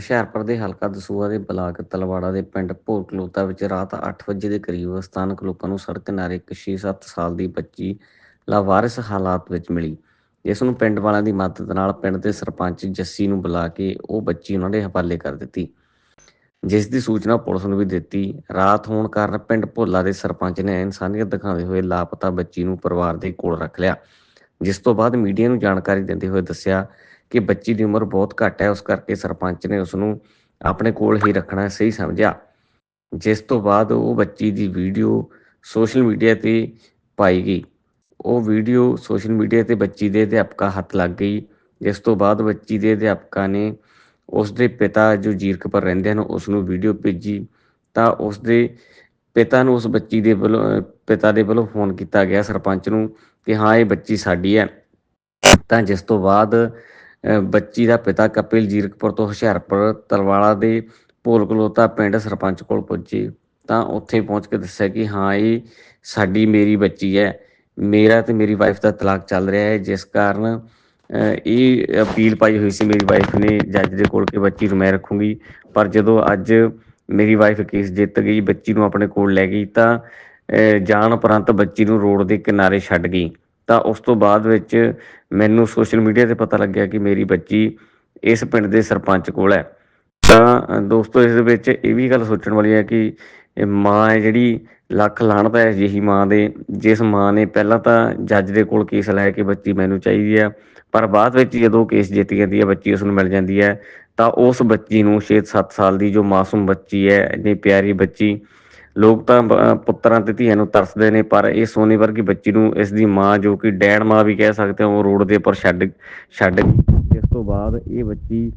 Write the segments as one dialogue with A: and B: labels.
A: ਹੁਸ਼ਿਆਰਪੁਰ ਦੇ ਹਲਕਾ ਦਸੂਆ ਦੇ ਬਲਾਕ ਤਲਵਾੜਾ ਦੇ ਪਿੰਡ ਭੋਰਕਲੋਤਾ ਵਿੱਚ ਰਾਤ 8 ਵਜੇ ਦੇ ਕਰੀਬ ਸਥਾਨਕ ਲੋਕਾਂ ਨੂੰ ਸੜਕ ਕਿਨਾਰੇ ਇੱਕ 6-7 ਸਾਲ ਦੀ ਬੱਚੀ ਲਾਵਾਰਿਸ ਹਾਲਾਤ ਵਿੱਚ ਮਿਲੀ। ਜਿਸ ਨੂੰ ਪਿੰਡ ਵਾਲਿਆਂ ਦੀ ਮਦਦ ਨਾਲ ਪਿੰਡ ਦੇ ਸਰਪੰਚ ਜੱਸੀ ਨੂੰ ਬੁਲਾ ਕੇ ਉਹ ਬੱਚੀ ਉਹਨਾਂ ਦੇ ਹਵਾਲੇ ਕਰ ਦਿੱਤੀ। ਜਿਸ ਦੀ ਸੂਚਨਾ ਪੁਲਿਸ ਨੂੰ ਵੀ ਦਿੱਤੀ। ਰਾਤ ਹੋਣ ਕਾਰਨ ਪਿੰਡ ਭੋਲਾ ਦੇ ਸਰਪੰਚ ਨੇ ਇਨਸਾਨੀਅਤ ਦਿਖਾਉਂਦੇ ਹੋਏ ਲਾਪਤਾ ਬੱਚੀ ਨੂੰ ਪਰਿਵਾਰ ਦੇ ਕੋਲ ਰੱਖ ਲਿਆ। ਜਿਸ ਤੋਂ ਬਾਅਦ ਮੀਡੀਆ ਨੂੰ ਜਾਣਕਾਰੀ ਦਿੰਦੇ ਹੋਏ ਦੱਸਿਆ ਕਿ ਬੱਚੀ ਦੀ ਉਮਰ ਬਹੁਤ ਘੱਟ ਹੈ, ਉਸ ਕਰਕੇ ਸਰਪੰਚ ਨੇ ਉਸ ਨੂੰ ਆਪਣੇ ਕੋਲ ਹੀ ਰੱਖਣਾ ਸਹੀ ਸਮਝਿਆ। ਜਿਸ ਤੋਂ ਬਾਅਦ ਉਹ ਬੱਚੀ ਦੀ ਵੀਡੀਓ ਸੋਸ਼ਲ ਮੀਡੀਆ ਤੇ ਪਾਈ ਗਈ। ਉਹ ਵੀਡੀਓ ਸੋਸ਼ਲ ਮੀਡੀਆ ਤੇ ਬੱਚੀ ਦੇ ਅਧਿਆਪਕਾ ਹੱਥ ਲੱਗ ਗਈ। ਜਿਸ ਤੋਂ ਬਾਅਦ ਬੱਚੀ ਦੇ ਅਧਿਆਪਕਾਂ ਨੇ ਉਸ ਦੇ ਪਿਤਾ ਜੋ ਜ਼ੀਰਕ ਜੀਰਕਪੁਰ ਰਹਿੰਦੇ ਹਨ ਉਸ ਨੂੰ ਵੀਡੀਓ ਭੇਜੀ। ਤਾਂ ਉਸ ਦੇ ਪਿਤਾ ਨੂੰ ਉਸ ਬੱਚੀ ਦੇ ਵੱਲੋਂ, ਪਿਤਾ ਦੇ ਵੱਲੋਂ ਫੋਨ ਕੀਤਾ ਗਿਆ ਸਰਪੰਚ ਨੂੰ ਕਿ ਹਾਂ, ਇਹ ਬੱਚੀ ਸਾਡੀ ਹੈ। ਤਾਂ ਜਿਸ ਤੋਂ ਬਾਅਦ ਬੱਚੀ ਦਾ ਪਿਤਾ ਕਪਿਲ ਜੀਰਕਪੁਰ ਤੋਂ ਹੁਸ਼ਿਆਰਪੁਰ ਤਲਵਾਲਾ ਦੇ ਭੋਲਕਲੋਤਾ ਪਿੰਡ ਸਰਪੰਚ ਕੋਲ ਪਹੁੰਚੇ। ਤਾਂ ਉੱਥੇ ਪਹੁੰਚ ਕੇ ਦੱਸਿਆ ਕਿ ਹਾਂ, ਇਹ ਸਾਡੀ ਮੇਰੀ ਬੱਚੀ ਹੈ। ਮੇਰਾ ਤੇ ਮੇਰੀ ਵਾਈਫ ਦਾ ਤਲਾਕ ਚੱਲ ਰਿਹਾ ਹੈ। ਜਿਸ ਕਾਰਨ ਇਹ ਅਪੀਲ ਪਾਈ ਹੋਈ ਸੀ ਮੇਰੀ ਵਾਈਫ ਨੇ, ਜੱਜ ਦੇ ਕੋਲ ਕਿ ਬੱਚੀ ਨੂੰ ਮੈਂ ਰੱਖੂੰਗੀ। ਪਰ ਜਦੋਂ ਅੱਜ ਮੇਰੀ ਵਾਈਫ ਕੇਸ ਜਿੱਤ ਗਈ, ਬੱਚੀ ਨੂੰ ਆਪਣੇ ਕੋਲ ਲੈ ਗਈ, ਤਾਂ ਜਾਣ ਉਪਰੰਤ ਬੱਚੀ ਨੂੰ ਰੋਡ ਦੇ ਕਿਨਾਰੇ ਛੱਡ ਗਈ। ਤਾਂ ਉਸ ਤੋਂ ਬਾਅਦ ਵਿੱਚ ਮੈਨੂੰ ਸੋਸ਼ਲ ਮੀਡੀਆ ਤੇ ਪਤਾ ਲੱਗਿਆ ਕਿ ਮੇਰੀ ਬੱਚੀ ਇਸ ਪਿੰਡ ਦੇ ਸਰਪੰਚ ਕੋਲ ਹੈ। ਤਾਂ ਦੋਸਤੋ, ਇਸ ਦੇ ਵਿੱਚ ਇਹ ਵੀ ਗੱਲ ਸੋਚਣ ਵਾਲੀ ਹੈ ਕਿ ਮਾਂ ਹੈ ਜਿਹੜੀ ਲੱਖ ਲਾਹਣਤ ਹੈ ਜਿਹੀ ਮਾਂ ਦੇ, ਜਿਸ ਮਾਂ ਨੇ ਪਹਿਲਾਂ ਤਾਂ ਜੱਜ ਦੇ ਕੋਲ ਕੇਸ ਲਾਇਆ ਕਿ ਬੱਚੀ ਮੈਨੂੰ ਚਾਹੀਦੀ ਹੈ, ਪਰ ਬਾਅਦ ਵਿੱਚ ਜਦੋਂ ਕੇਸ ਜਿੱਤ ਜਾਂਦੀ ਹੈ, ਬੱਚੀ ਉਸ ਨੂੰ ਮਿਲ ਜਾਂਦੀ ਹੈ, ਤਾਂ ਉਸ ਬੱਚੀ ਨੂੰ 6-7 ਸਾਲ ਦੀ ਜੋ ਮਾਸੂਮ ਬੱਚੀ ਹੈ, ਇੰਨੀ ਪਿਆਰੀ ਬੱਚੀ ਲੋਕ ਤਾਂ ਪੁੱਤਰਾਂ ਤੇ ਧੀਆਂ ਨੂੰ ਤਰਸਦੇ ਨੇ, ਪਰ ਇਹ ਸੋਨੇ ਵਰਗੀ ਬੱਚੀ ਨੂੰ, ਇਸ ਦੀ ਮਾਂ ਜੋ ਕਿ ਡੈਣ ਮਾਂ ਵੀ ਕਹਿ ਸਕਦੇ ਹਾਂ, ਉਹ ਰੋਡ ਦੇ ਉੱਪਰ ਛੱਡ ਛੱਡ ਗਈ। ਜਿਸ ਤੋਂ ਬਾਅਦ ਇਹ ਬੱਚੀ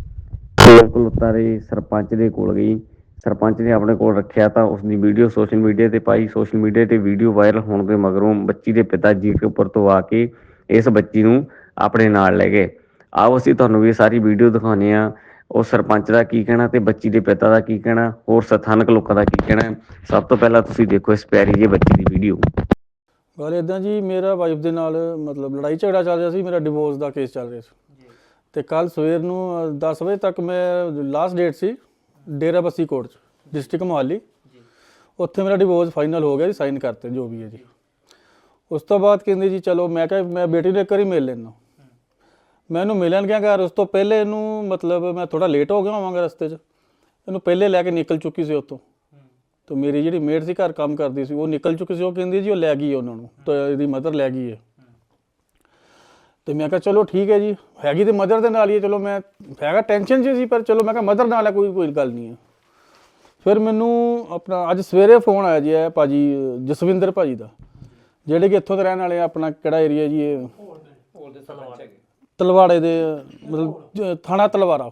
A: ਕੋਲਕਤਾ ਦੇ ਸਰਪੰਚ ਦੇ ਕੋਲ ਗਈ। ਸਰਪੰਚ ਨੇ ਆਪਣੇ ਕੋਲ ਰੱਖਿਆ ਤਾਂ ਉਸ ਦੀ ਵੀਡੀਓ ਸੋਸ਼ਲ ਮੀਡੀਆ ਤੇ ਪਾਈ। ਸੋਸ਼ਲ ਮੀਡੀਆ ਤੇ ਵੀਡੀਓ ਵਾਇਰਲ ਹੋਣ ਦੇ ਮਗਰੋਂ ਬੱਚੀ ਦੇ ਪਿਤਾ ਜੀ ਕੇ ਉੱਪਰ ਤੋਂ ਆ ਕੇ ਇਸ ਬੱਚੀ ਨੂੰ ਆਪਣੇ ਨਾਲ ਲੈ ਗਏ। ਆਓ ਅਸੀਂ ਤੁਹਾਨੂੰ ਵੀ ਇਹ ਸਾਰੀ ਵੀਡੀਓ ਦਿਖਾਉਂਦੇ ਆ ਉਹ ਸਰਪੰਚ ਦਾ ਕੀ ਕਹਿਣਾ ਤੇ ਬੱਚੀ ਦੇ ਪਿਤਾ ਦਾ ਕੀ ਕਹਿਣਾ ਹੋਰ ਸਥਾਨਕ ਲੋਕਾਂ ਦਾ ਕੀ ਕਹਿਣਾ ਸਭ ਤੋਂ ਪਹਿਲਾਂ ਤੁਸੀਂ ਦੇਖੋ ਇਸ ਪਿਆਰੀ ਜਿਹੀ ਬੱਚੀ ਦੀ ਵੀਡੀਓ
B: ਗੱਲ ਇਦਾਂ ਜੀ ਮੇਰਾ ਵਾਈਫ ਦੇ ਨਾਲ ਮਤਲਬ ਲੜਾਈ ਝਗੜਾ ਚੱਲ ਰਿਹਾ ਸੀ ਮੇਰਾ ਡਿਵੋਰਸ ਦਾ ਕੇਸ ਚੱਲ ਰਿਹਾ ਸੀ। ਤੇ ਕੱਲ ਸਵੇਰ ਨੂੰ ਅ, 10 ਵਜੇ ਤੱਕ ਮੈਂ ਲਾਸਟ ਡੇਟ ਸੀ ਡੇਰਾ ਬੱਸੀ ਕੋਰਟ ਚ ਡਿਸਟ੍ਰਿਕਟ ਮੋਹਾਲੀ। ਉੱਥੇ ਮੇਰਾ ਡਿਵੋਰਸ ਫਾਈਨਲ ਹੋ ਗਿਆ ਜੀ ਸਾਈਨ ਕਰਤੇ ਜੋ ਵੀ ਹੈ ਜੀ। ਉਸ ਤੋਂ ਬਾਅਦ ਕਹਿੰਦੇ ਜੀ ਚਲੋ ਮੈਂ ਕਿਹਾ ਮੈਂ ਬੇਟੀ ਨੂੰ ਇੱਕ ਵਾਰੀ ਮਿਲ ਲੈਣਾ ਮੈਂ ਇਹਨੂੰ ਮਿਲਣ ਗਿਆ ਘਰ, ਉਸ ਤੋਂ ਪਹਿਲੇ ਇਹਨੂੰ ਮਤਲਬ ਮੈਂ ਥੋੜਾ ਲੇਟ ਹੋ ਗਿਆ ਹੋਵਾਂਗਾ ਰਸਤੇ 'ਚ। ਇਹਨੂੰ ਪਹਿਲੇ ਲੈ ਕੇ ਨਿਕਲ ਚੁੱਕੀ ਸੀ ਉੱਥੋਂ। ਤੇ ਮੇਰੀ ਜਿਹੜੀ ਮੇਡ ਸੀ ਘਰ ਕੰਮ ਕਰਦੀ ਸੀ, ਉਹ ਨਿਕਲ ਚੁੱਕੀ ਸੀ, ਉਹ ਕਹਿੰਦੀ ਜੀ ਉਹ ਲੈ ਗਈ ਹੈ ਉਹਨਾਂ ਨੂੰ, ਤਾਂ ਇਹਦੀ ਮਦਰ ਲੈ ਗਈ ਹੈ ਤੇ ਮੈਂ ਕਿਹਾ ਚਲੋ ਠੀਕ ਹੈ ਜੀ, ਹੈਗੀ ਤੇ ਮਦਰ ਦੇ ਨਾਲ ਹੀ ਹੈ ਚਲੋ ਮੈਂ ਹੈਗਾ ਟੈਨਸ਼ਨ 'ਚ ਸੀ, ਪਰ ਚਲੋ ਮੈਂ ਕਿਹਾ ਮਦਰ ਨਾਲ ਹੈ ਕੋਈ ਕੋਈ ਗੱਲ ਨਹੀਂ ਹੈ ਫਿਰ ਮੈਨੂੰ ਆਪਣਾ, ਅੱਜ ਸਵੇਰੇ ਫੋਨ ਆਇਆ ਜੀ ਇਹ ਭਾਜੀ, ਜਸਵਿੰਦਰ ਭਾਜੀ ਦਾ, ਜਿਹੜੇ ਕਿ ਇੱਥੋਂ ਦੇ ਰਹਿਣ ਵਾਲੇ ਆ, ਆਪਣਾ ਕਿਹੜਾ ਏਰੀਆ ਜੀ ਇਹ? ਤਲਵਾੜੇ ਦੇ ਮਤਲਬ ਜ- ਥਾਣਾ ਤਲਵਾੜਾ।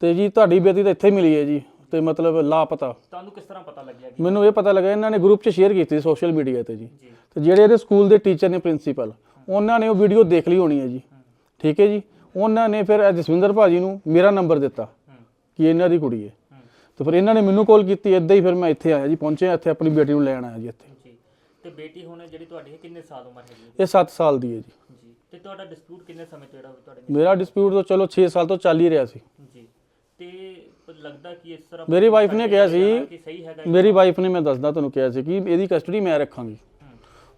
B: ਤੇ ਜੀ ਤੁਹਾਡੀ ਬੇਟੀ ਤਾਂ ਇੱਥੇ ਮਿਲੀ ਹੈ ਜੀ ਤੇ ਮਤਲਬ ਲਾਪਤਾ।
C: ਤੁਹਾਨੂੰ ਕਿਸ ਤਰ੍ਹਾਂ ਪਤਾ ਲੱਗਿਆ ਕਿ
B: ਮੈਨੂੰ ਇਹ ਪਤਾ ਲੱਗਾ ਇਹਨਾਂ ਨੇ ਗਰੁੱਪ 'ਚ ਸ਼ੇਅਰ ਕੀਤੀ ਸੋਸ਼ਲ ਮੀਡੀਆ ਤੇ ਜੀ। ਤੇ ਜਿਹੜੇ ਇਹਦੇ ਸਕੂਲ ਦੇ ਟੀਚਰ ਨੇ ਪ੍ਰਿੰਸੀਪਲ ਉਹਨਾਂ ਨੇ ਉਹ ਵੀਡੀਓ ਦੇਖ ਲਈ ਹੋਣੀ ਹੈ ਜੀ। ਠੀਕ ਹੈ ਜੀ? ਉਹਨਾਂ ਨੇ ਫਿਰ ਇਹ ਜਸਵਿੰਦਰ ਭਾਜੀ ਨੂੰ ਮੇਰਾ ਨੰਬਰ ਦਿੱਤਾ ਕਿ ਇਹਨਾਂ ਦੀ ਕੁੜੀ ਹੈ। ਤੇ ਫਿਰ ਇਹਨਾਂ ਨੇ ਮੈਨੂੰ ਕਾਲ ਕੀਤੀ ਇਦਾਂ ਹੀ ਫਿਰ ਮੈਂ ਇੱਥੇ ਆਇਆ ਜੀ ਪਹੁੰਚਿਆ ਇੱਥੇ ਆਪਣੀ ਬੇਟੀ ਨੂੰ ਲੈਣ ਆਇਆ ਜੀ ਇੱਥੇ।
C: ਜੀ ਤੇ ਬੇਟੀ ਹੁਣ ਜਿਹੜੀ ਤੁਹਾਡੀ ਹੈ ਕਿੰਨੇ ਸਾਲ ਉਮਰ ਹੈਗੀ ਹੈ?
B: ਇਹ 7 ਸਾਲ ਦੀ ਹੈ ਜੀ।
C: ਜੀ। ਤੇ ਤੁਹਾਡਾ ਡਿਸਪਿਊਟ ਕਿੰਨੇ ਸਮੇਂ ਤੋਂ ਜਿਹੜਾ ਤੁਹਾਡੇ
B: ਮੇਰਾ ਡਿਸਪਿਊਟ ਤਾਂ ਚਲੋ 6 ਸਾਲ ਤੋਂ ਚੱਲ ਹੀ ਰਿਹਾ ਸੀ।
C: ਜੀ। ਤੇ ਲੱਗਦਾ ਕਿ ਇਸ ਤਰ੍ਹਾਂ
B: ਮੇਰੀ ਵਾਈਫ ਨੇ ਕਿਹਾ ਸੀ
C: ਕਿ ਸਹੀ ਹੈਗਾ
B: ਮੇਰੀ ਵਾਈਫ ਨੇ ਮੈਂ ਦੱਸਦਾ ਤੁਹਾਨੂੰ ਕਿਹਾ ਸੀ ਕਿ ਇਹਦੀ ਕਸਟਡੀ ਮੈਂ ਰੱਖਾਂਗੀ।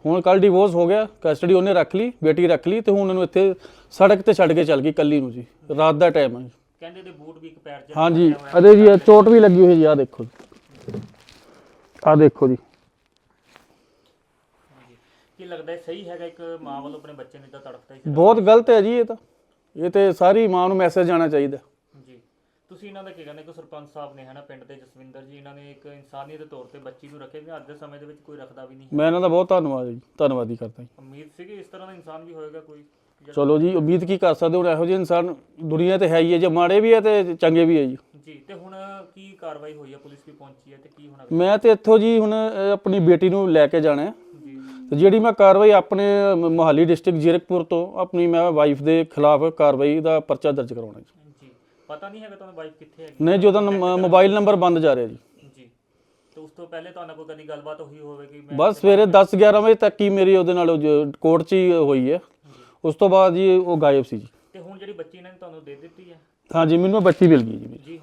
B: ਹੁਣ ਕੱਲ ਡਿਵੋਰਸ ਹੋ ਗਿਆ ਕਸਟਡੀ ਉਹਨੇ ਰੱਖ ਲਈ ਬੇਟੀ ਰੱਖ ਲਈ ਤੇ ਹੁਣ ਉਹਨੂੰ ਇੱਥੇ ਸੜਕ ਤੇ ਛੱਡ ਕੇ ਚੱਲ ਗਈ ਕੱਲੀ ਨੂੰ ਜੀ। ਰਾਤ ਦਾ ਟਾਈਮ ਹੈ
C: ਕਹਿੰਦੇ ਦੇ ਬੂਟ ਵੀ ਇੱਕ ਪੈਰ 'ਚ
B: ਹਾਂਜੀ। ਅਰੇ ਜੀ ਇਹ ਚੋਟ ਵੀ ਲੱਗੀ ਹੋਈ ਜੀ ਆ ਦੇਖੋ ਆ ਦੇਖੋ ਜੀ।
C: ਕੀ ਲੱਗਦਾ ਹੈ ਸਹੀ ਹੈਗਾ? ਇੱਕ ਮਾਂ ਵੱਲੋਂ ਆਪਣੇ ਬੱਚੇ ਨੂੰ ਇਦਾਂ ਤੜਫਦਾ ਹੀ
B: ਬਹੁਤ ਗਲਤ ਹੈ ਜੀ ਇਹ ਤਾਂ। ਇਹ ਤੇ ਸਾਰੀ ਮਾਂ ਨੂੰ ਮੈਸੇਜ ਜਾਣਾ ਚਾਹੀਦਾ।
C: ਜੀ। ਤੁਸੀਂ ਇਹਨਾਂ ਦਾ ਕੀ ਕਹਿੰਦੇ? ਕਿ ਸਰਪੰਚ ਸਾਹਿਬ ਨੇ ਹਨਾ ਪਿੰਡ ਦੇ ਜਸਵਿੰਦਰ ਜੀ ਇਹਨਾਂ ਨੇ ਇੱਕ ਇਨਸਾਨੀਅਤ ਦੇ ਤੌਰ ਤੇ ਬੱਚੀ ਨੂੰ ਰੱਖਿਆ ਅੱਜ ਦੇ ਸਮੇਂ ਦੇ ਵਿੱਚ ਕੋਈ ਰੱਖਦਾ ਵੀ ਨਹੀਂ
B: ਮੈਂ ਇਹਨਾਂ ਦਾ ਬਹੁਤ ਧੰਨਵਾਦ ਜੀ ਧੰਨਵਾਦੀ ਕਰਦਾ ਜੀ।
C: ਉਮੀਦ ਸੀ ਕਿ ਇਸ ਤਰ੍ਹਾਂ ਦਾ ਇਨਸਾਨ ਵੀ ਹੋਏਗਾ ਕੋਈ?
B: ਚਲੋ ਜੀ ਉਮੀਦ ਕੀ ਕਰ ਸਕਦੇ? ਹੁਣ ਇਹੋ ਜਿਹੇ ਇਨਸਾਨ ਦੁਨੀਆ ਤੇ ਹੈ ਹੀ ਹੈ ਜੇ ਮਾੜੇ ਵੀ ਹੈ ਤੇ ਚੰਗੇ ਵੀ ਹੈ ਜੀ।
C: ਜੀ ਤੇ ਹੁਣ ਕੀ ਕਾਰਵਾਈ ਹੋਈ ਹੈ? ਪੁਲਿਸ ਵੀ ਪਹੁੰਚੀ ਹੈ ਤੇ ਕੀ ਹੋਣਾ
B: ਮੈਂ ਤੇ ਇੱਥੋਂ ਜੀ ਹੁਣ ਅਹ, ਆਪਣੀ ਬੇਟੀ ਨੂੰ ਲੈ ਕੇ ਜਾਣਾ ਹੈ। ਤੇ ਜਿਹੜੀ ਮੈਂ ਕਾਰਵਾਈ ਆਪਣੇ ਮੋਹਾਲੀ ਡਿਸਟ੍ਰਿਕਟ ਜ਼ੀਰਕਪੁਰ ਤੋਂ ਆਪਣੀ ਮੈਂ ਵਾਈਫ ਦੇ ਖਿਲਾਫ ਕਾਰਵਾਈ ਦਾ ਪਰਚਾ ਦਰਜ ਕਰਾਉਣਾ ਜੀ।
C: ਜੀ। ਪਤਾ ਨਹੀਂ ਹੈਗਾ ਤੁਹਾਨੂੰ ਵਾਈਫ ਕਿੱਥੇ ਹੈਗੀ।
B: ਨਹੀਂ ਜੀ ਉਹਦਾ ਮੋਬਾਈਲ ਨੰਬਰ ਬੰਦ ਜਾ ਰਿਹਾ ਜੀ।
C: ਜੀ। ਤੇ ਉਸ ਤੋਂ ਪਹਿਲੇ ਤੁਹਾਨੂੰ ਕੋਈ ਕਦੀ ਗੱਲਬਾਤ ਹੋਈ ਹੋਵੇ ਕਿ ਮੈਂ
B: ਬਸ ਸਵੇਰੇ 10 11 ਵਜੇ ਤੱਕ ਹੀ ਮੇਰੀ ਉਹਦੇ ਨਾਲ ਕੋਰਟ 'ਚ ਹੀ ਹੋਈ ਹੈ। ਉਸ ਤੋਂ ਬਾਅਦ ਜੀ ਉਹ ਗਾਇਬ ਸੀ ਜੀ।
C: ਤੇ ਹੁਣ ਜਿਹੜੀ ਬੱਚੀ ਇਹਨਾਂ ਨੇ ਤੁਹਾਨੂੰ ਦੇ ਦਿੱਤੀ ਹੈ?
B: ਹਾਂਜੀ ਮੈਨੂੰ ਬੱਚੀ ਮਿਲ ਗਈ ਜੀ ਮੇਰੀ।
C: ਜੀ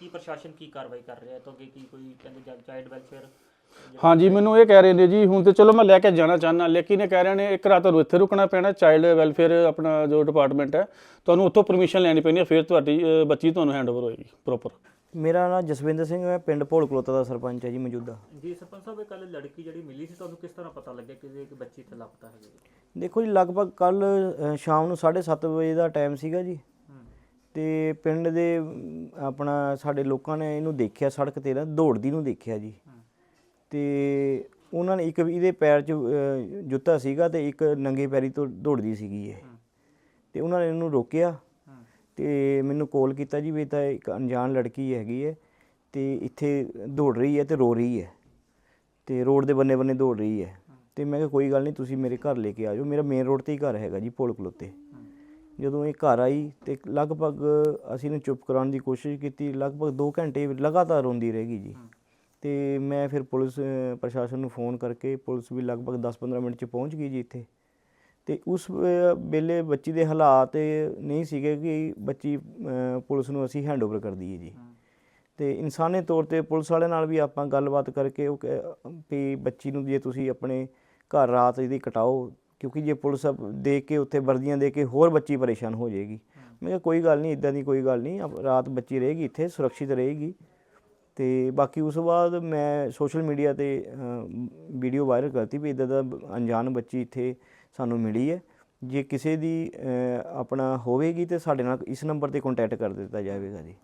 C: ਕੀ ਪ੍ਰਸ਼ਾਸਨ ਕੀ ਕਾਰਵਾਈ ਕਰ ਰਿਹਾ ਹੈ? ਤੋਂ ਅੱਗੇ ਕੀ ਕੋਈ ਕਹਿੰਦੇ ਚਾਈਲਡ ਵੈਲਫੇਅਰ
B: ਹਾਂਜੀ ਮੈਨੂੰ ਇਹ ਕਹਿ ਰਹੇ ਨੇ ਜੀ ਹੁਣ ਤੇ ਚਲੋ ਮੈਂ ਲੈ ਕੇ ਜਾਣਾ ਚਾਹਨਾ ਲੇਕਿਨ ਇਹ ਕਹਿ ਰਹੇ ਨੇ ਇੱਕ ਰਾਤ ਤੁਹਾਨੂੰ ਇੱਥੇ ਰੁਕਣਾ ਪੈਣਾ ਚਾਈਲਡ ਵੈਲਫੇਅਰ ਆਪਣਾ ਜੋ ਡਿਪਾਰਟਮੈਂਟ ਹੈ ਤੁਹਾਨੂੰ ਉੱਥੋਂ ਪਰਮਿਸ਼ਨ ਲੈਣੀ ਪੈਣੀ ਹੈ ਫਿਰ ਤੁਹਾਡੀ ਅ, ਬੱਚੀ ਤੁਹਾਨੂੰ ਹੈਂਡਓਵਰ ਹੋਏਗੀ ਪ੍ਰੋਪਰ
D: ਮੇਰਾ ਨਾਮ ਜਸਵਿੰਦਰ ਸਿੰਘ ਹੈ ਪਿੰਡ ਭੋਲ ਕਲੋਤਾ ਦਾ ਸਰਪੰਚ ਹੈ ਜੀ ਮੌਜੂਦਾ।
C: ਜੀ ਸਰਪੰਚ ਸਾਹਿਬ ਇਹ ਕੱਲ ਲੜਕੀ ਜਿਹੜੀ ਮਿਲੀ ਸੀ ਤੁਹਾਨੂੰ ਕਿਸ ਤਰ੍ਹਾਂ ਪਤਾ ਲੱਗਿਆ ਕਿ ਇੱਕ ਬੱਚੀ ਤੇ ਲਾਪਤਾ ਹੈਗੀ? ਹੈ?
D: ਦੇਖੋ ਜੀ ਲਗਭਗ ਕੱਲ ਸ਼ਾਮ ਨੂੰ 7:30 ਵਜੇ ਦਾ ਟਾਈਮ ਸੀਗਾ ਜੀ।
C: ਹੂੰ।
D: ਤੇ ਪਿੰਡ ਦੇ ਅਮ, ਆਪਣਾ ਸਾਡੇ ਲੋਕਾਂ ਨੇ ਇਹਨੂੰ ਦੇਖਿਆ ਸੜਕ ਤੇ ਨਾ ਦੌੜਦੀ ਨੂੰ ਦੇਖਿਆ ਜੀ।
C: ਹੂੰ।
D: ਤੇ ਉਹਨਾਂ ਨੇ ਇੱਕ ਇਹਦੇ ਪੈਰ 'ਚ ਜੁੱਤਾ ਸੀਗਾ ਤੇ ਇੱਕ ਨੰਗੇ ਪੈਰੀ ਤੋਂ ਦੌੜਦੀ ਸੀਗੀ ਇਹ। ਤੇ ਉਹਨਾਂ ਨੇ ਇਹਨੂੰ ਰੋਕਿਆ। ਤੇ ਮੈਨੂੰ ਕਾਲ ਕੀਤਾ ਜੀ ਵੀ ਤਾਂ ਇੱਕ ਅਣਜਾਣ ਲੜਕੀ ਹੈਗੀ ਹੈ ਤੇ ਇੱਥੇ ਦੌੜ ਰਹੀ ਹੈ ਤੇ ਰੋ ਰਹੀ ਹੈ। ਤੇ ਰੋਡ ਦੇ ਬੰਨੇ ਬੰਨੇ ਦੌੜ ਰਹੀ ਹੈ। ਤੇ ਮੈਂ ਕਿਹਾ ਕੋਈ ਗੱਲ ਨਹੀਂ ਤੁਸੀਂ ਮੇਰੇ ਘਰ ਲੈ ਕੇ ਆ ਜਾਓ। ਮੇਰਾ ਮੇਨ ਰੋਡ ਤੇ ਹੀ ਘਰ ਹੈਗਾ ਜੀ ਪੋਲ ਖਲੋਤੇ ਜਦੋਂ ਇਹ ਘਰ ਆਈ ਤੇ ਲਗਭਗ ਅਸੀਂ ਇਹਨੂੰ ਚੁੱਪ ਕਰਾਉਣ ਦੀ ਕੋਸ਼ਿਸ਼ ਕੀਤੀ। ਲਗਭਗ 2 ਘੰਟੇ ਲਗਾਤਾਰ ਰੋਂਦੀ ਰਹੇਗੀ ਜੀ। ਤੇ ਮੈਂ ਫਿਰ ਪੁਲਿਸ ਪ੍ਰਸ਼ਾਸਨ ਨੂੰ ਫੋਨ ਕਰਕੇ ਪੁਲਿਸ ਵੀ ਲਗਭਗ 10-15 ਮਿੰਟ ਚ ਪਹੁੰਚ ਗਈ ਜੀ ਇੱਥੇ। ਤੇ ਉਸ ਵੇਲੇ ਬੱਚੀ ਦੇ ਹਾਲਾਤ ਨਹੀਂ ਸੀਗੇ ਕਿ ਬੱਚੀ ਪੁਲਿਸ ਨੂੰ ਅਸੀਂ ਹੈਂਡਓਵਰ ਕਰ ਦਈਏ ਜੀ। ਤੇ ਇਨਸਾਨੀ ਤੌਰ ਤੇ ਪੁਲਿਸ ਵਾਲਿਆਂ ਨਾਲ ਵੀ ਆਪਾਂ ਗੱਲਬਾਤ ਕਰਕੇ ਉਹ ਵੀ ਬੱਚੀ ਨੂੰ ਜੇ ਤੁਸੀਂ ਆਪਣੇ ਘਰ ਰਾਤ ਇਹਦੀ ਕਟਾਓ ਕਿਉਂਕਿ ਜੇ ਪੁਲਿਸ ਦੇਖ ਕੇ ਉੱਥੇ ਵਰਦੀਆਂ ਦੇ ਕੇ ਹੋਰ ਬੱਚੀ ਪਰੇਸ਼ਾਨ ਹੋ ਜਾਏਗੀ। ਮੈਂ ਕਿਹਾ ਕੋਈ ਗੱਲ ਨਹੀਂ ਇਦਾਂ ਦੀ ਕੋਈ ਗੱਲ ਨਹੀਂ ਰਾਤ ਬੱਚੀ ਰਹੇਗੀ ਇੱਥੇ ਸੁਰੱਖਿਅਤ ਰਹੇਗੀ। ਤੇ ਬਾਕੀ ਉਸ ਤੋਂ ਬਾਅਦ ਮੈਂ ਸੋਸ਼ਲ ਮੀਡੀਆ ਤੇ ਵੀਡੀਓ ਵਾਇਰਲ ਕਰਤੀ ਵੀ ਇਦਾਂ ਦਾ ਅਣਜਾਣ ਬੱਚੀ ਇੱਥੇ ਸਾਨੂੰ ਮਿਲੀ ਹੈ। ਜੇ ਕਿਸੇ ਦੀ ਆਪਣਾ ਹੋਵੇਗੀ ਤੇ ਸਾਡੇ ਨਾਲ ਇਸ ਨੰਬਰ ਤੇ ਕੰਟੈਕਟ ਕਰ ਦਿੱਤਾ ਜਾਵੇਗਾ ਜੀ।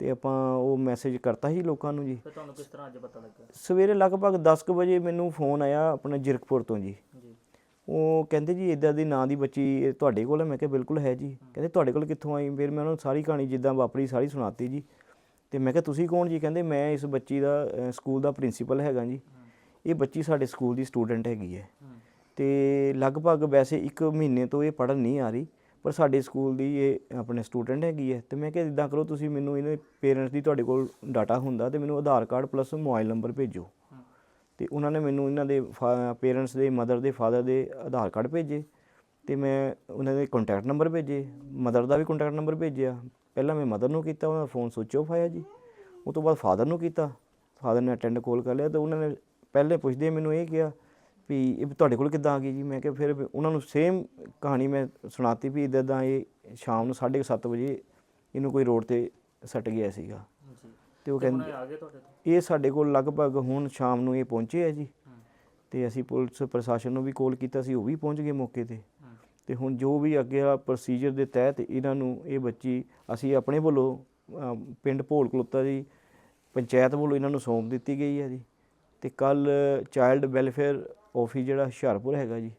D: ਤੇ ਆਪਾਂ ਉਹ ਮੈਸੇਜ ਕਰਤਾ ਸੀ ਲੋਕਾਂ ਨੂੰ ਜੀ।
C: ਤੁਹਾਨੂੰ ਕਿਸ ਤਰ੍ਹਾਂ ਅੱਜ ਪਤਾ ਲੱਗਾ?
D: ਸਵੇਰੇ ਲਗਭਗ 10:00 ਵਜੇ ਮੈਨੂੰ ਫੋਨ ਆਇਆ ਆਪਣੇ ਜਿਰਕਪੁਰ ਤੋਂ ਜੀ। ਉਹ ਕਹਿੰਦੇ ਜੀ ਇਦਾਂ ਦੀ ਨਾਂ ਦੀ ਬੱਚੀ ਤੁਹਾਡੇ ਕੋਲ ਹੈ? ਮੈਂ ਕਿਹਾ ਬਿਲਕੁਲ ਹੈ ਜੀ। ਕਹਿੰਦੇ ਤੁਹਾਡੇ ਕੋਲ ਕਿੱਥੋਂ ਆਈ? ਫਿਰ ਮੈਂ ਉਹਨਾਂ ਨੂੰ ਸਾਰੀ ਕਹਾਣੀ ਜਿੱਦਾਂ ਵਾਪਰੀ ਸਾਰੀ ਸੁਣਾਤੀ ਜੀ। ਤੇ ਮੈਂ ਕਿਹਾ, ਤੁਸੀਂ ਕੌਣ ਜੀ? ਕਹਿੰਦੇ, ਮੈਂ ਇਸ ਬੱਚੀ ਦਾ ਸਕੂਲ ਦਾ ਪ੍ਰਿੰਸੀਪਲ ਹੈਗਾ ਜੀ। ਇਹ ਬੱਚੀ ਸਾਡੇ ਸਕੂਲ ਦੀ ਸਟੂਡੈਂਟ ਹੈਗੀ ਹੈ।
C: ਹੂੰ
D: ਤੇ ਲਗਭਗ ਵੈਸੇ 1 ਮਹੀਨੇ ਤੋਂ ਇਹ ਪੜ੍ਹਨ ਨਹੀਂ ਆ ਰਹੀ, ਪਰ ਸਾਡੇ ਸਕੂਲ ਦੀ ਇਹ ਆਪਣੇ ਸਟੂਡੈਂਟ ਹੈਗੀ ਹੈ। ਤੇ ਮੈਂ ਕਿਹਾ ਇਦਾਂ ਕਰੋ, ਤੁਸੀਂ ਮੈਨੂੰ ਇਹਦੇ ਪੇਰੈਂਟਸ ਦੀ ਤੁਹਾਡੇ ਕੋਲ ਡਾਟਾ ਹੁੰਦਾ, ਤੇ ਮੈਨੂੰ Aadhaar card plus mobile number ਭੇਜੋ।
C: ਹੂੰ
D: ਤੇ ਉਹਨਾਂ ਨੇ ਮੈਨੂੰ ਇਹਨਾਂ ਦੇ ਪੇਰੈਂਟਸ ਦੇ, ਮਦਰ ਦੇ, ਫਾਦਰ ਦੇ ਆਧਾਰ ਕਾਰਡ ਭੇਜੇ। ਤੇ ਮੈਂ ਉਹਨਾਂ ਦੇ ਕੰਟੈਕਟ ਨੰਬਰ ਭੇਜੇ। ਮਦਰ ਦਾ ਵੀ ਕੰਟੈਕਟ ਨੰਬਰ ਭੇਜਿਆ। ਪਹਿਲਾਂ ਮੈਂ ਮਦਰ ਨੂੰ ਕੀਤਾ ਉਹਨਾਂ ਦਾ ਫੋਨ ਸੁੱਚ ਆਫ ਆਇਆ ਜੀ। ਉਹ ਤੋਂ ਬਾਅਦ ਫਾਦਰ ਨੂੰ ਕੀਤਾ। ਫਾਦਰ ਨੇ ਅਟੈਂਡ ਕਾਲ ਕਰ ਲਿਆ ਤੇ ਉਹਨਾਂ ਨੇ ਪਹਿਲੇ ਪੁੱਛਦੇ ਮੈਨੂੰ ਇਹ ਕਿਹਾ ਵੀ ਇਹ ਤੁਹਾਡੇ ਕੋਲ ਕਿੱਦਾਂ ਆ ਗਈ ਜੀ? ਮੈਂ ਕਿਹਾ ਫਿਰ ਉਹਨਾਂ ਨੂੰ ਸੇਮ ਕਹਾਣੀ ਮੈਂ ਸੁਣਾਤੀ ਵੀ ਇਦਾਂ ਦਾ ਇਹ ਸ਼ਾਮ ਨੂੰ 7:30 ਵਜੇ ਇਹਨੂੰ ਕੋਈ ਰੋਡ ਤੇ ਸੱਟ ਗਿਆ ਸੀਗਾ।
C: ਜੀ।
D: ਤੇ ਉਹ ਕਹਿੰਦੇ
C: ਇਹ ਆ ਗਏ ਤੁਹਾਡੇ ਤੋਂ?
D: ਇਹ ਸਾਡੇ ਕੋਲ ਲਗਭਗ ਹੁਣ ਸ਼ਾਮ ਨੂੰ ਇਹ ਪਹੁੰਚੇ ਆ ਜੀ। ਤੇ ਅਸੀਂ ਪੁਲਿਸ ਪ੍ਰਸ਼ਾਸਨ ਨੂੰ ਵੀ ਕਾਲ ਕੀਤਾ ਸੀ ਉਹ ਵੀ ਪਹੁੰਚ ਗਏ ਮੌਕੇ ਤੇ। ਤੇ ਹੁਣ ਜੋ ਵੀ ਅੱਗੇ ਆ ਪ੍ਰੋਸੀਜਰ ਦੇ ਤਹਿਤ ਇਹਨਾਂ ਨੂੰ ਇਹ ਬੱਚੀ ਅਸੀਂ ਆਪਣੇ ਵੱਲੋਂ ਪਿੰਡ ਭੋਲ ਕਲੋਤਾ ਦੀ ਪੰਚਾਇਤ ਵੱਲੋਂ ਇਹਨਾਂ ਨੂੰ ਸੌਂਪ ਦਿੱਤੀ ਗਈ ਹੈ ਜੀ। ਤੇ ਕੱਲ ਚਾਈਲਡ ਵੈਲਫੇਅਰ ਆਫਿਸ ਜਿਹੜਾ ਹੁਸ਼ਿਆਰਪੁਰ ਹੈਗਾ ਜੀ,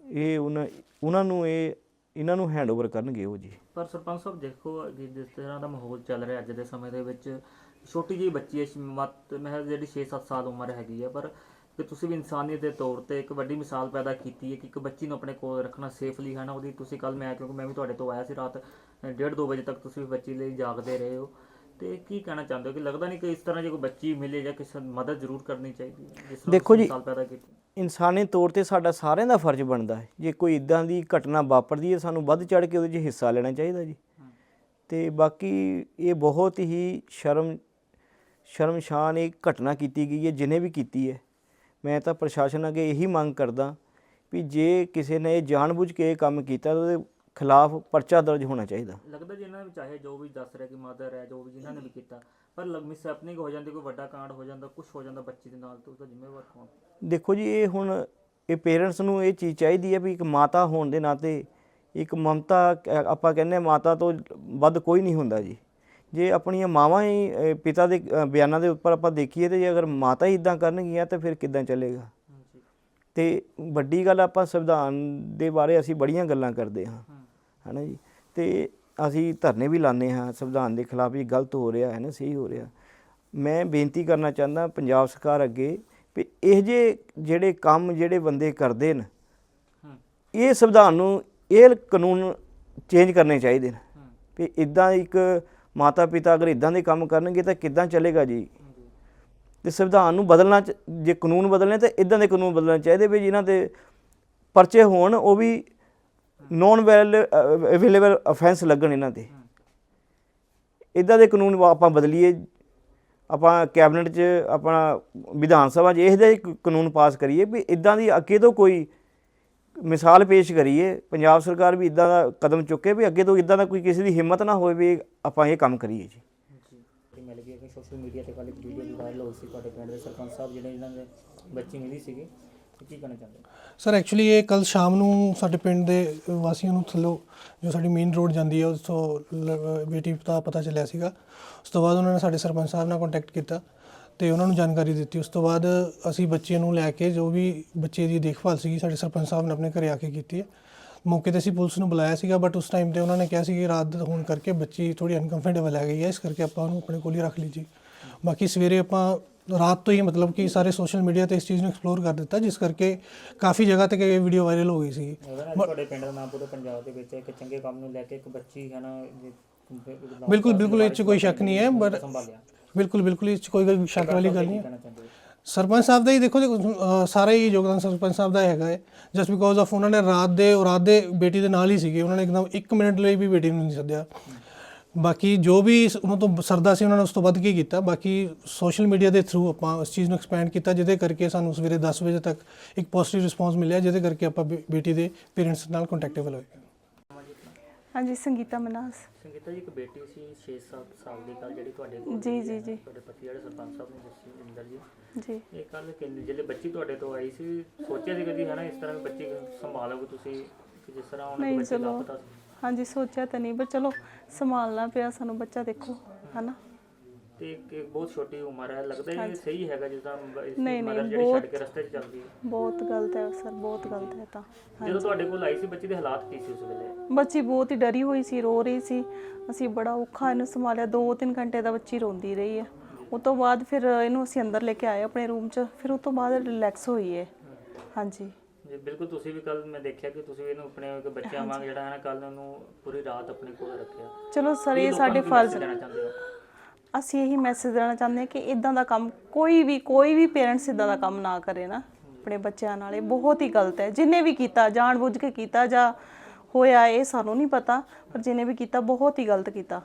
D: ਇਹ ਉਹਨਾਂ ਉਹਨਾਂ ਨੂੰ ਇਹ, ਇਹਨਾਂ ਨੂੰ ਹੈਂਡਓਵਰ ਕਰਨਗੇ ਉਹ ਜੀ।
C: ਪਰ ਸਰਪੰਚ ਸਾਹਿਬ ਦੇਖੋ ਜਿਸ ਤਰ੍ਹਾਂ ਦਾ ਮਾਹੌਲ ਚੱਲ ਰਿਹਾ ਅੱਜ ਦੇ ਸਮੇਂ ਦੇ ਵਿੱਚ, ਛੋਟੀ ਜਿਹੀ ਬੱਚੀ ਹੈ ਮਤ ਮੈਂ ਜਿਹੜੀ 6-7 ਸਾਲ ਉਮਰ ਹੈਗੀ ਹੈ, ਪਰ ਕਿ ਤੁਸੀਂ ਵੀ ਇਨਸਾਨੀਅਤ ਦੇ ਤੌਰ ਤੇ ਇੱਕ ਵੱਡੀ ਮਿਸਾਲ ਪੈਦਾ ਕੀਤੀ ਹੈ ਕਿ ਇੱਕ ਬੱਚੀ ਨੂੰ ਆਪਣੇ ਕੋਲ ਰੱਖਣਾ ਸੇਫਲੀ ਹੈ ਨਾ ਉਹਦੀ ਤੁਸੀਂ ਕੱਲ ਮੈਂ ਕਿਉਂਕਿ ਮੈਂ ਵੀ ਤੁਹਾਡੇ ਤੋਂ ਆਇਆ ਸੀ ਰਾਤ 1:30 ਵਜੇ ਤੱਕ ਤੁਸੀਂ ਬੱਚੀ ਲਈ ਜਾਗਦੇ ਰਹੇ ਹੋ। ਤੇ ਕੀ ਕਹਿਣਾ ਚਾਹੁੰਦੇ ਹੋ ਕਿ ਲੱਗਦਾ ਨਹੀਂ ਕਿ ਇਸ ਤਰ੍ਹਾਂ ਜੇ ਕੋਈ ਬੱਚੀ ਮਿਲੇ ਜਾਂ ਕਿਸੇ ਨੂੰ ਮਦਦ ਜ਼ਰੂਰ ਕਰਨੀ ਚਾਹੀਦੀ ਹੈ ਜਿਸ ਤਰ੍ਹਾਂ
D: ਦੇਖੋ ਜੀ,
C: ਮਿਸਾਲ ਪੈਦਾ ਕੀਤੀ
D: ਇਨਸਾਨੀ ਤੌਰ ਤੇ ਸਾਡਾ ਸਾਰਿਆਂ ਦਾ ਫਰਜ਼ ਬਣਦਾ ਹੈ। ਜੇ ਕੋਈ ਇਦਾਂ ਦੀ ਘਟਨਾ ਵਾਪਰਦੀ ਹੈ ਸਾਨੂੰ ਵੱਧ ਚੜ ਕੇ ਉਹਦੇ 'ਚ ਹਿੱਸਾ ਲੈਣਾ ਚਾਹੀਦਾ ਜੀ। ਤੇ ਬਾਕੀ ਇਹ ਬਹੁਤ ਹੀ ਸ਼ਰਮ ਸ਼ਰਮਸ਼ਾਨ ਇਹ ਘਟਨਾ ਕੀਤੀ ਗਈ ਹੈ ਜਿਨੇ ਵੀ ਕੀਤੀ ਹੈ। ਮੈਂ ਤਾਂ ਪ੍ਰਸ਼ਾਸਨ ਅੱਗੇ ਇਹੀ ਮੰਗ ਕਰਦਾ ਵੀ ਜੇ ਕਿਸੇ ਨੇ ਇਹ ਜਾਣਬੁੱਝ ਕੇ ਇਹ ਕੰਮ ਕੀਤਾ ਤਾਂ ਉਹਦੇ ਖਿਲਾਫ ਪਰਚਾ ਦਰਜ ਹੋਣਾ ਚਾਹੀਦਾ।
C: ਲੱਗਦਾ ਜੀ ਇਹਨਾਂ ਵਿੱਚ ਚਾਹੇ ਜੋ ਵੀ ਦੱਸ ਰਿਹਾ ਕਿ ਮਦਰ ਹੈ ਜੋ ਵੀ ਜਿਨ੍ਹਾਂ ਨੇ ਵੀ ਕੀਤਾ ਪਰ ਮਿਸ ਹੈਪਨਿੰਗ ਹੋ ਜਾਂਦੀ ਕੋਈ ਵੱਡਾ ਕਾਂਡ ਹੋ ਜਾਂਦਾ ਕੁਝ ਹੋ ਜਾਂਦਾ ਬੱਚੀ ਦੇ ਨਾਲ ਤਾਂ ਉਹਦਾ ਜ਼ਿੰਮੇਵਾਰ ਕੌਣ?
D: ਦੇਖੋ ਜੀ ਇਹ ਹੁਣ ਇਹ ਪੇਰੈਂਟਸ ਨੂੰ ਇਹ ਚੀਜ਼ ਚਾਹੀਦੀ ਹੈ ਵੀ ਇੱਕ ਮਾਤਾ ਹੋਣ ਦੇ ਨਾਤੇ ਇੱਕ ਮਮਤਾ ਆਪਾਂ ਕਹਿੰਦੇ ਮਾਤਾ ਤੋਂ ਵੱਧ ਕੋਈ ਨਹੀਂ ਹੁੰਦਾ ਜੀ। ਜੇ ਆਪਣੀਆਂ ਮਾਵਾਂ ਹੀ ਪਿਤਾ ਦੇ ਬਿਆਨਾਂ ਦੇ ਉੱਪਰ ਆਪਾਂ ਦੇਖੀਏ ਤੇ ਜੇ ਅਗਰ ਮਾਤਾ ਹੀ ਇਦਾਂ ਕਰਨਗੀਆਂ ਤਾਂ ਫਿਰ ਕਿੱਦਾਂ ਚੱਲੇਗਾ? ਤੇ ਵੱਡੀ ਗੱਲ ਆਪਾਂ ਸੰਵਿਧਾਨ ਦੇ ਬਾਰੇ ਅਸੀਂ ਬੜੀਆਂ ਗੱਲਾਂ ਕਰਦੇ ਹਾਂ। ਹਨਾ ਜੀ? ਤੇ ਅਸੀਂ ਧਰਨੇ ਵੀ ਲਾਉਂਦੇ ਹਾਂ ਸੰਵਿਧਾਨ ਦੇ ਖਿਲਾਫ ਇਹ ਗਲਤ ਹੋ ਰਿਹਾ ਹੈ ਨਾ ਸਹੀ ਹੋ ਰਿਹਾ। ਮੈਂ ਬੇਨਤੀ ਕਰਨਾ ਚਾਹੁੰਦਾ ਪੰਜਾਬ ਸਰਕਾਰ ਅੱਗੇ ਵੀ ਇਹ ਜੇ ਜਿਹੜੇ ਕੰਮ ਜਿਹੜੇ ਬੰਦੇ ਕਰਦੇ ਨੇ ਇਹ ਸੰਵਿਧਾਨ ਨੂੰ ਇਹ ਕਾਨੂੰਨ ਚੇਂਜ ਕਰਨੇ ਚਾਹੀਦੇ ਨੇ। ਵੀ ਇਦਾਂ ਇੱਕ ਮਾਤਾ ਪਿਤਾ ਅਗਰ ਇਦਾਂ ਦੇ ਕੰਮ ਕਰਨਗੇ ਤਾਂ ਕਿੱਦਾਂ ਚੱਲੇਗਾ ਜੀ?
C: ਜੀ
D: ਤੇ ਸੰਵਿਧਾਨ ਨੂੰ ਬਦਲਣਾ ਚ- ਜੇ ਕਾਨੂੰਨ ਬਦਲਣੇ ਤਾਂ ਇਦਾਂ ਦੇ ਕਾਨੂੰਨ ਬਦਲਣੇ ਚਾਹੀਦੇ ਵੀ ਜਿਨ੍ਹਾਂ ਤੇ ਪਰਚੇ ਹੋਣ, ਉਹ ਵੀ ਨੋਨ ਅਵੇਲੇਬਲ ਅਫੈਂਸ ਲੱਗਣ ਇਹਨਾਂ ਤੇ।
C: ਹੂੰ
D: ਇਦਾਂ ਦੇ ਕਾਨੂੰਨ ਆਪਾਂ ਬਦਲੀਏ, ਆਪਾਂ ਕੈਬਨਿਟ 'ਚ, ਆਪਣਾ ਵਿਧਾਨ ਸਭਾ 'ਚ ਇਹਦੇ ਕਾਨੂੰਨ ਪਾਸ ਕਰੀਏ ਵੀ ਇਦਾਂ ਦੀ ਅੱਗੇ ਤੋਂ ਕੋਈ ਮਿਸਾਲ ਪੇਸ਼ ਕਰੀਏ ਪੰਜਾਬ ਸਰਕਾਰ ਵੀ ਇਦਾਂ ਦਾ ਕਦਮ ਚੁੱਕੇ ਵੀ ਅੱਗੇ ਤੋਂ ਇਦਾਂ ਦਾ ਕੋਈ ਕਿਸੇ ਦੀ ਹਿੰਮਤ ਨਾ ਹੋਵੇ ਵੀ ਆਪਾਂ ਇਹ ਕੰਮ ਕਰੀਏ ਜੀ।
C: ਤੇ ਮਿਲ ਗਈ ਕਿ ਸੋਸ਼ਲ ਮੀਡੀਆ ਤੇ ਕੱਲ ਇੱਕ ਵੀਡੀਓ ਵੀ ਵਾਇਰਲ ਹੋ ਸੀ ਤੁਹਾਡੇ ਪਿੰਡ ਦੇ ਸਰਪੰਚ ਸਾਹਿਬ ਜਿਹੜੇ ਇਹਨਾਂ ਦੇ ਬੱਚੀ ਮਿਲੀ ਸੀਗੀ ਤੇ ਕੀ ਕਹਿਣਾ ਚਾਹੁੰਦੇ?
E: ਸਰ ਐਕਚੁਅਲੀ ਇਹ ਕੱਲ ਸ਼ਾਮ ਨੂੰ ਸਾਡੇ ਪਿੰਡ ਦੇ ਵਾਸੀਆਂ ਨੂੰ ਥੱਲੋਂ ਜੋ ਸਾਡੀ ਮੇਨ ਰੋਡ ਜਾਂਦੀ ਹੈ ਉਸ ਤੋਂ ਬੇਟੀ ਦਾ ਪਤਾ ਚੱਲਿਆ ਸੀਗਾ। ਉਸ ਤੋਂ ਬਾਅਦ ਉਹਨਾਂ ਨੇ ਸਾਡੇ ਸਰਪੰਚ ਸਾਹਿਬ ਨਾਲ ਕੰਟੈਕਟ ਕੀਤਾ। ਤੇ ਉਹਨਾਂ ਨੂੰ ਜਾਣਕਾਰੀ ਦਿੱਤੀ। ਉਸ ਤੋਂ ਬਾਅਦ ਅਸੀਂ ਬੱਚੇ ਨੂੰ ਲੈ ਕੇ ਜੋ ਵੀ ਬੱਚੇ ਦੀ ਦੇਖਭਾਲ ਸੀਗੀ ਸਾਡੇ ਸਰਪੰਚ ਸਾਹਿਬ ਨੇ ਆਪਣੇ ਘਰੇ ਆ ਕੇ ਕੀਤੀ ਹੈ। ਮੌਕੇ ਤੇ ਅਸੀਂ ਪੁਲਿਸ ਨੂੰ ਬੁਲਾਇਆ ਸੀਗਾ ਬਟ ਉਸ ਟਾਈਮ ਤੇ ਉਹਨਾਂ ਨੇ ਕਿਹਾ ਸੀ ਕਿ ਰਾਤ ਦਾ ਹੋਣ ਕਰਕੇ ਬੱਚੀ ਥੋੜੀ ਅਨਕੰਫਰਟੇਬਲ ਹੈ ਗਈ ਹੈ ਇਸ ਕਰਕੇ ਆਪਾਂ ਉਹਨੂੰ ਆਪਣੇ ਕੋਲ ਹੀ ਰੱਖ ਲਈ ਜੀ। ਬਾਕੀ ਸਵੇਰੇ ਆਪਾਂ ਰਾਤ ਤੋਂ ਹੀ ਮਤਲਬ ਕਿ ਸਾਰੇ ਸੋਸ਼ਲ ਮੀਡੀਆ ਤੇ ਇਸ ਚੀਜ਼ ਨੂੰ ਐਕਸਪਲੋਰ ਕਰ ਦਿੱਤਾ ਜਿਸ ਕਰਕੇ ਕਾਫੀ ਜਗ੍ਹਾ ਤੇ ਇਹ ਵੀਡੀਓ ਵਾਇਰਲ ਹੋ ਗਈ ਸੀ
C: ਤੁਹਾਡੇ ਪਿੰਡ ਦਾ ਨਾਮ ਪੂਰੇ ਪੰਜਾਬ ਦੇ ਵਿੱਚ ਇੱਕ ਚੰਗੇ ਕੰਮ ਨੂੰ ਲੈ ਕੇ ਇੱਕ ਬੱਚੀ ਹੈ ਨਾ
E: ਬਿਲਕੁਲ ਬਿਲਕੁਲ ਇਹ 'ਚ ਕੋਈ ਸ਼ੱਕ ਨਹੀਂ ਹੈ
C: ਸੰਭਾਲਿਆ
E: ਬਿਲਕੁਲ ਬਿਲਕੁਲ ਇਸ 'ਚ ਕੋਈ ਸ਼ੱਕ ਵਾਲੀ ਗੱਲ ਨਹੀਂ ਹੈ? ਸਰਪੰਚ ਸਾਹਿਬ ਦਾ ਹੀ ਦੇਖੋ ਅਹ ਸਾਰਾ ਹੀ ਯੋਗਦਾਨ ਸਰਪੰਚ ਸਾਹਿਬ ਦਾ ਹੈਗਾ ਹੈ। ਜਸਟ ਬਿਕੋਜ਼ ਆਫ ਉਹਨਾਂ ਨੇ ਰਾਤ ਦੇ ਉਹ ਰਾਤ ਦੇ ਬੇਟੀ ਦੇ ਨਾਲ ਹੀ ਸੀਗੇ ਉਹਨਾਂ ਨੇ ਇੱਕਦਮ 1 ਮਿੰਟ ਲਈ ਵੀ ਬੇਟੀ ਨੂੰ ਨਹੀਂ ਸੱਦਿਆ। ਬਾਕੀ ਜੋ ਵੀ ਉਹਨਾਂ ਤੋਂ ਸਰਦਾ ਸੀ ਉਹਨਾਂ ਨੇ ਉਸ ਤੋਂ ਵੱਧ ਕੀ ਕੀਤਾ? ਬਾਕੀ ਸੋਸ਼ਲ ਮੀਡੀਆ ਦੇ ਥਰੂ ਆਪਾਂ ਉਸ ਚੀਜ਼ ਨੂੰ ਐਕਸਪੈਂਡ ਕੀਤਾ ਜਿਹਦੇ ਕਰਕੇ ਸਾਨੂੰ ਸਵੇਰੇ 10 ਵਜੇ ਤੱਕ ਇੱਕ ਪੋਜ਼ਿਟਿਵ ਰਿਸਪਾਂਸ ਮਿਲਿਆ ਜਿਹਦੇ ਕਰਕੇ ਆਪਾਂ ਬੇਟੀ ਦੇ ਪੇਰੈਂਟਸ ਨਾਲ ਕੰਟੈਕਟੇਬਲ ਹੋਏ।
F: ਹਾਂਜੀ ਸੰਗੀਤਾ ਮਨਾਸ।
C: ਸੰਗੀਤਾ ਜੀ ਇੱਕ ਬੇਟੀ ਸੀ 6-7 ਸਾਲ ਦੀ ਕੱਲ ਜਿਹੜੀ ਤੁਹਾਡੇ ਕੋਲ
F: ਜੀ ਜੀ ਜੀ।
C: ਤੁਹਾਡੇ ਪਤੀ ਜਿਹੜੇ ਸਰਪੰਚ ਸਾਹਿਬ ਨੇ ਦੱਸੀ ਇੰਦਰ ਜੀ।
F: ਜੀ।
C: ਇਹ ਕੱਲ ਕਹਿੰਦੇ ਜਿਹੜੇ ਬੱਚੀ ਤੁਹਾਡੇ ਤੋਂ ਆਈ ਸੀ ਸੋਚਿਆ ਸੀ ਕਦੀ ਹੈ ਨਾ ਇਸ ਤਰ੍ਹਾਂ ਦੀ ਬੱਚੀ ਸੰਭਾਲੋਗੇ ਤੁਸੀਂ ਕਿ ਜਿਸ ਤਰ੍ਹਾਂ ਉਹਨਾਂ
F: ਨਹੀਂ,
C: ਦੀ ਬੱਚੀ
F: ਚਲੋ।
C: ਲਾਪਤਾ ਸੀ?
F: ਹਾਂਜੀ ਸੋਚਿਆ ਤਾਂ ਨਹੀਂ ਪਰ ਚਲੋ ਸੰਭਾਲਣਾ ਪਿਆ ਸਾਨੂੰ ਬੱਚਾ ਦੇਖੋ ਹਨਾ।
C: ਤੇ ਇੱਕ ਇੱਕ ਬਹੁਤ ਛੋਟੀ ਉਮਰ ਹੈ। ਲੱਗਦਾ ਇਹ ਸਹੀ ਹੈਗਾ ਜਿੱਦਾਂ ਇਸ
F: ਨਹੀਂ,
C: ਮਦਰ
F: ਨਹੀਂ,
C: ਜਿਹੜੀ ਛੱਡ
F: ਬਹੁਤ-
C: ਕੇ ਰਸਤੇ 'ਚ ਚੱਲਦੀ ਹੈ।
F: ਬਹੁਤ ਗਲਤ ਹੈ ਸਰ ਬਹੁਤ ਗਲਤ ਹੈ ਤਾਂ।
C: ਜਦੋਂ ਤੁਹਾਡੇ ਕੋਲ ਆਈ ਸੀ ਬੱਚੀ ਦੇ ਹਾਲਾਤ ਕੀ ਸੀ ਉਸ ਵੇਲੇ?
F: ਬੱਚੀ ਬਹੁਤ ਹੀ ਡਰੀ ਹੋਈ ਸੀ ਰੋ ਰਹੀ ਸੀ। ਅਸੀਂ ਬੜਾ ਔਖਾ ਇਹਨੂੰ ਸੰਭਾਲਿਆ। 2-3 ਘੰਟੇ ਦਾ ਬੱਚੀ ਰੋਂਦੀ ਰਹੀ ਹੈ। ਉਸ ਤੋਂ ਬਾਅਦ ਫਿਰ ਇਹਨੂੰ ਅਸੀਂ ਅੰਦਰ ਲੈ ਕੇ ਆਏ ਆਪਣੇ ਰੂਮ 'ਚ। ਫਿਰ ਉਸ ਤੋਂ ਬਾਅਦ ਰਿਲੈਕਸ ਹੋਈ ਹੈ। ਹਾਂਜੀ।
C: ਜੀ ਬਿਲਕੁਲ ਤੁਸੀਂ ਵੀ ਕੱਲ ਮੈਂ ਦੇਖਿਆ ਕਿ ਤੁਸੀਂ ਇਹਨੂੰ ਆਪਣੇ ਇੱਕ ਬੱਚਿਆਂ ਵਾਂਗ ਜਿਹੜਾ ਹੈ ਨਾ ਕੱਲ ਉਹਨੂੰ ਪੂਰੀ ਰਾਤ ਆਪਣੇ ਕੋਲ ਰੱਖਿਆ।
F: ਚਲੋ ਸਰ ਇਹ
C: ਲੋਕਾਂ
F: ਸਾਡੇ
C: ਨੂੰ
F: ਫਰਜ਼
C: ਦੇਣਾ ਚਾਹੁੰਦੇ ਹੋ?
F: ਅਸੀਂ ਇਹੀ ਮੈਸੇਜ ਦੇਣਾ ਚਾਹੁੰਦੇ ਹਾਂ ਕਿ ਇਦਾਂ ਦਾ ਕੰਮ ਕੋਈ ਵੀ ਕੋਈ ਵੀ ਪੇਰੈਂਟਸ ਇਦਾਂ ਦਾ ਕੰਮ ਨਾ ਕਰੇ ਨਾ। ਆਪਣੇ ਬੱਚਿਆਂ ਨਾਲ ਇਹ ਬਹੁਤ ਹੀ ਗਲਤ ਹੈ। ਜਿਨੇ ਵੀ ਕੀਤਾ, ਜਾਣ ਬੁੱਝ ਕੇ ਕੀਤਾ ਜਾਂ ਹੋਇਆ, ਇਹ ਸਾਨੂੰ ਨਹੀਂ ਪਤਾ, ਪਰ ਜਿਨੇ ਵੀ ਕੀਤਾ, ਬਹੁਤ ਹੀ ਗਲਤ ਕੀਤਾ।